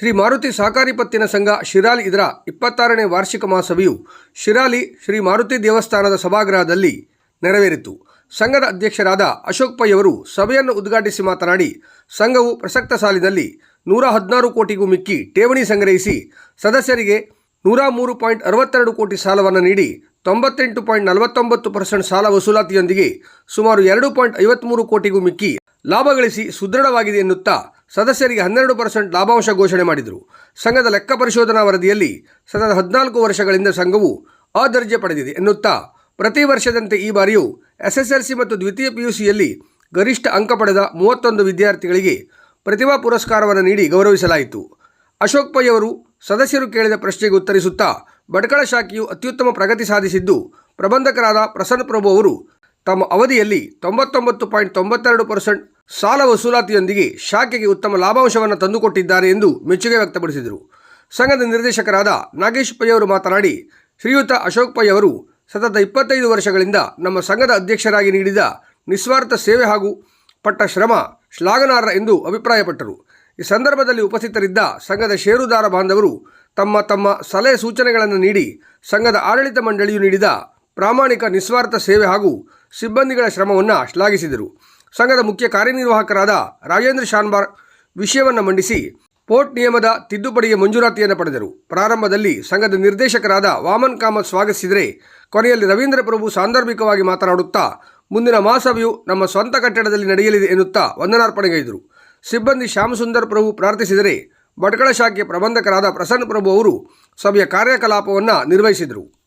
ಶ್ರೀ ಮಾರುತಿ ಸಹಕಾರಿ ಪತ್ತಿನ ಸಂಘ ಶಿರಾಲಿ ಇದರ ಇಪ್ಪತ್ತಾರನೇ ವಾರ್ಷಿಕ ಮಹಾಸಭೆಯು ಶಿರಾಲಿ ಶ್ರೀ ಮಾರುತಿ ದೇವಸ್ಥಾನದ ಸಭಾಗೃಹದಲ್ಲಿ ನೆರವೇರಿತು. ಸಂಘದ ಅಧ್ಯಕ್ಷರಾದ ಅಶೋಕ್ ಪೈ ಅವರು ಸಭೆಯನ್ನು ಉದ್ಘಾಟಿಸಿ ಮಾತನಾಡಿ, ಸಂಘವು ಪ್ರಸಕ್ತ ಸಾಲಿನಲ್ಲಿ ನೂರ ಹದಿನಾರು ಕೋಟಿಗೂ ಮಿಕ್ಕಿ ಠೇವಣಿ ಸಂಗ್ರಹಿಸಿ ಸದಸ್ಯರಿಗೆ ನೂರ ಮೂರು ಪಾಯಿಂಟ್ ಅರವತ್ತೆರಡು ಕೋಟಿ ಸಾಲವನ್ನು ನೀಡಿ ತೊಂಬತ್ತೆಂಟು ಪಾಯಿಂಟ್ ನಲವತ್ತೊಂಬತ್ತು ಪರ್ಸೆಂಟ್ ಸಾಲ ವಸೂಲಾತಿಯೊಂದಿಗೆ ಸುಮಾರು ಎರಡು ಪಾಯಿಂಟ್ ಐವತ್ತ್ಮೂರು ಕೋಟಿಗೂ ಮಿಕ್ಕಿ ಲಾಭ ಗಳಿಸಿ ಸುದೃಢವಾಗಿದೆ ಎನ್ನುತ್ತಾ ಸದಸ್ಯರಿಗೆ ಹನ್ನೆರಡು ಪರ್ಸೆಂಟ್ ಲಾಭಾಂಶ ಘೋಷಣೆ ಮಾಡಿದರು. ಸಂಘದ ಲೆಕ್ಕ ಪರಿಶೋಧನಾ ವರದಿಯಲ್ಲಿ ಸತತ ಹದಿನಾಲ್ಕು ವರ್ಷಗಳಿಂದ ಸಂಘವು ಅದರ್ಜೆ ಪಡೆದಿದೆ ಎನ್ನುತ್ತಾ ಪ್ರತಿ ವರ್ಷದಂತೆ ಈ ಬಾರಿಯೂ ಎಸ್ಎಸ್ಎಲ್ಸಿ ಮತ್ತು ದ್ವಿತೀಯ ಪಿಯುಸಿಯಲ್ಲಿ ಗರಿಷ್ಠ ಅಂಕ ಪಡೆದ ಮೂವತ್ತೊಂದು ವಿದ್ಯಾರ್ಥಿಗಳಿಗೆ ಪ್ರತಿಭಾ ಪುರಸ್ಕಾರವನ್ನು ನೀಡಿ ಗೌರವಿಸಲಾಯಿತು. ಅಶೋಕ್ ಪೈ ಅವರು ಸದಸ್ಯರು ಕೇಳಿದ ಪ್ರಶ್ನೆಗೆ ಉತ್ತರಿಸುತ್ತಾ ಬಡ್ಕಳ ಶಾಖೆಯು ಅತ್ಯುತ್ತಮ ಪ್ರಗತಿ ಸಾಧಿಸಿದ್ದು ಪ್ರಬಂಧಕರಾದ ಪ್ರಸನ್ನ ಪ್ರಭು ಅವರು ತಮ್ಮ ಅವಧಿಯಲ್ಲಿ ತೊಂಬತ್ತೊಂಬತ್ತು ಪಾಯಿಂಟ್ ತೊಂಬತ್ತೆರಡು ಪರ್ಸೆಂಟ್ ಸಾಲ ವಸೂಲಾತಿಯೊಂದಿಗೆ ಶಾಖೆಗೆ ಉತ್ತಮ ಲಾಭಾಂಶವನ್ನು ತಂದುಕೊಟ್ಟಿದ್ದಾರೆ ಎಂದು ಮೆಚ್ಚುಗೆ ವ್ಯಕ್ತಪಡಿಸಿದರು. ಸಂಘದ ನಿರ್ದೇಶಕರಾದ ನಾಗೇಶ್ ಪೈ ಅವರು ಮಾತನಾಡಿ, ಶ್ರೀಯುತ ಅಶೋಕ್ ಪೈ ಅವರು ಸತತ ಇಪ್ಪತ್ತೈದು ವರ್ಷಗಳಿಂದ ನಮ್ಮ ಸಂಘದ ಅಧ್ಯಕ್ಷರಾಗಿ ನೀಡಿದ ನಿಸ್ವಾರ್ಥ ಸೇವೆ ಹಾಗೂ ಪಟ್ಟ ಶ್ರಮ ಶ್ಲಾಘನಾರ್ಹ ಎಂದು ಅಭಿಪ್ರಾಯಪಟ್ಟರು. ಈ ಸಂದರ್ಭದಲ್ಲಿ ಉಪಸ್ಥಿತರಿದ್ದ ಸಂಘದ ಷೇರುದಾರ ಬಾಂಧವರು ತಮ್ಮ ತಮ್ಮ ಸಲಹೆ ಸೂಚನೆಗಳನ್ನು ನೀಡಿ ಸಂಘದ ಆಡಳಿತ ಮಂಡಳಿಯು ನೀಡಿದ ಪ್ರಾಮಾಣಿಕ ನಿಸ್ವಾರ್ಥ ಸೇವೆ ಹಾಗೂ ಸಿಬ್ಬಂದಿಗಳ ಶ್ರಮವನ್ನು ಶ್ಲಾಘಿಸಿದರು. ಸಂಘದ ಮುಖ್ಯ ಕಾರ್ಯನಿರ್ವಾಹಕರಾದ ರಾಜೇಂದ್ರ ಶಾನ್ಬಾರ್ ವಿಷಯವನ್ನು ಮಂಡಿಸಿ ಪೋರ್ಟ್ ನಿಯಮದ ತಿದ್ದುಪಡಿಗೆ ಮಂಜೂರಾತಿಯನ್ನು ಪಡೆದರು. ಪ್ರಾರಂಭದಲ್ಲಿ ಸಂಘದ ನಿರ್ದೇಶಕರಾದ ವಾಮನ್ ಕಾಮತ್ ಸ್ವಾಗತಿಸಿದರೆ ಕೊನೆಯಲ್ಲಿ ರವೀಂದ್ರ ಪ್ರಭು ಸಾಂದರ್ಭಿಕವಾಗಿ ಮಾತನಾಡುತ್ತಾ, ಮುಂದಿನ ಮಹಾಸಭೆಯು ನಮ್ಮ ಸ್ವಂತ ಕಟ್ಟಡದಲ್ಲಿ ನಡೆಯಲಿದೆ ಎನ್ನುತ್ತಾ ವಂದನಾರ್ಪಣೆಗೈದರು. ಸಿಬ್ಬಂದಿ ಶ್ಯಾಮಸುಂದರ್ ಪ್ರಭು ಪ್ರಾರ್ಥಿಸಿದರೆ ಭಟ್ಕಳ ಶಾಖೆ ಪ್ರಬಂಧಕರಾದ ಪ್ರಸನ್ನ ಪ್ರಭು ಅವರು ಸಭೆಯ ಕಾರ್ಯಕಲಾಪವನ್ನು ನಿರ್ವಹಿಸಿದರು.